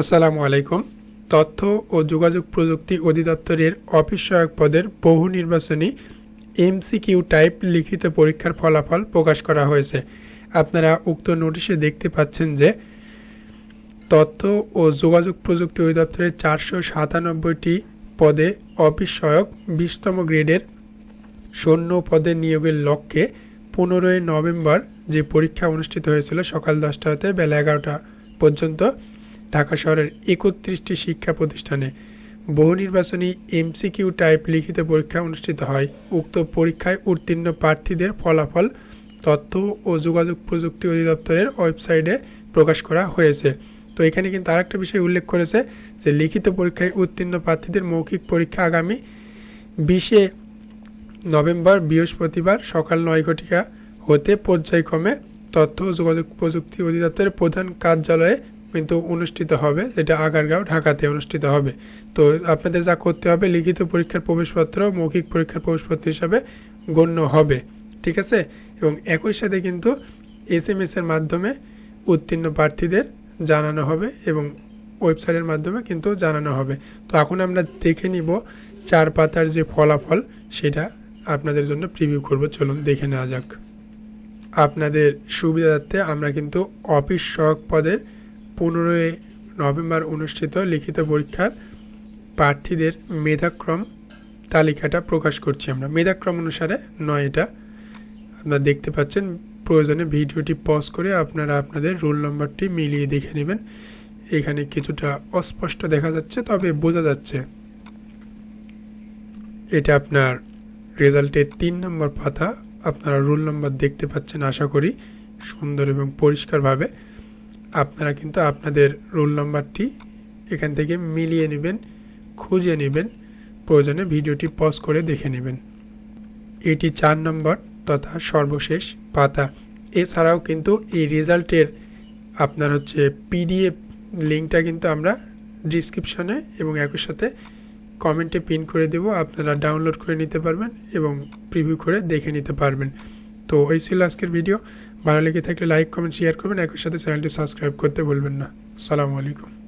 আসসালামু আলাইকুম। তথ্য ও যোগাযোগ প্রযুক্তি অধিদপ্তরের অফিস সহায়ক পদের বহু নির্বাচনী এমসিকিউ টাইপ লিখিত পরীক্ষার ফলাফল প্রকাশ করা হয়েছে। আপনারা উক্ত নোটিশে দেখতে পাচ্ছেন যে তথ্য ও যোগাযোগ প্রযুক্তি অধিদপ্তরের চারশো সাতানব্বইটি পদে অফিস সহায়ক বিশতম গ্রেডের শূন্য পদে নিয়োগের লক্ষ্যে পনেরোই নভেম্বর যে পরীক্ষা অনুষ্ঠিত হয়েছিল সকাল দশটা হতে বেলা এগারোটা পর্যন্ত ঢাকা শহরের একত্রিশটি শিক্ষা প্রতিষ্ঠানে বহু নির্বাচনী এমসিকিউ টাইপ লিখিত পরীক্ষা অনুষ্ঠিত হয়। উক্ত পরীক্ষায় উত্তীর্ণ প্রার্থীদের ফলাফল, তথ্য ও যোগাযোগ প্রযুক্তি অধিদপ্তরের ওয়েবসাইটে প্রকাশ করা হয়েছে। তো এখানে কিন্তু আরেকটা বিষয় উল্লেখ করেছে যে লিখিত পরীক্ষায় উত্তীর্ণ প্রার্থীদের মৌখিক পরীক্ষা আগামী বিশে নভেম্বর বৃহস্পতিবার সকাল নয় ঘটিকা হতে পর্যায়ক্রমে তথ্য ও যোগাযোগ প্রযুক্তি অধিদপ্তরের প্রধান কার্যালয়ে কিন্তু অনুষ্ঠিত হবে, যেটা আগারগাঁও, ঢাকাতে অনুষ্ঠিত হবে। তো আপনাদের যা করতে হবে, লিখিত পরীক্ষার প্রবেশপত্র, মৌখিক পরীক্ষার প্রবেশপত্র হিসাবে গণ্য হবে, ঠিক আছে? এবং একই সাথে কিন্তু এস এম এর মাধ্যমে উত্তীর্ণ প্রার্থীদের জানানো হবে এবং ওয়েবসাইটের মাধ্যমে কিন্তু জানানো হবে। তো এখন আমরা দেখে নিব চার পাতার যে ফলাফল, সেটা আপনাদের জন্য প্রিভিউ করব। চলুন দেখে নেওয়া যাক। আপনাদের সুবিধার্থে আমরা কিন্তু অফিস সহক পদের পনেরোই নভেম্বর অনুষ্ঠিত লিখিত পরীক্ষার প্রার্থীদের মেধাক্রম তালিকাটা প্রকাশ করছি আমরা। মেধাক্রম অনুসারে নয় এটা। আপনারা দেখতে পাচ্ছেন, প্রয়োজনে ভিডিওটি পজ করে আপনারা আপনাদের রোল নম্বরটি মিলিয়ে দেখে নেবেন। এখানে কিছুটা অস্পষ্ট দেখা যাচ্ছে, তবে বোঝা যাচ্ছে এটা আপনার রেজাল্টের তিন নম্বর পাতা। আপনারা রোল নম্বর দেখতে পাচ্ছেন, আশা করি সুন্দর এবং পরিষ্কারভাবে আপনারা কিন্তু আপনাদের রোল নম্বরটি এখান থেকে মিলিয়ে নেবেন, খুঁজে নেবেন, প্রয়োজনে ভিডিওটি পজ করে দেখে নেবেন। এটি চার নম্বর তথা সর্বশেষ পাতা। এছাড়াও কিন্তু এই রেজাল্টের আপনার হচ্ছে পিডিএফ লিঙ্কটা কিন্তু আমরা ডিসক্রিপশনে এবং একই সাথে কমেন্টে পিন করে দেব। আপনারা ডাউনলোড করে নিতে পারবেন এবং প্রিভিউ করে দেখে নিতে পারবেন। তো এই ছিল আজকের ভিডিও ভালো লেগে থাকলে লাইক কমেন্ট শেয়ার করবেন। একই সাথে চ্যানেলটি সাবস্ক্রাইব করতে ভুলবেন না। আসসালামু আলাইকুম।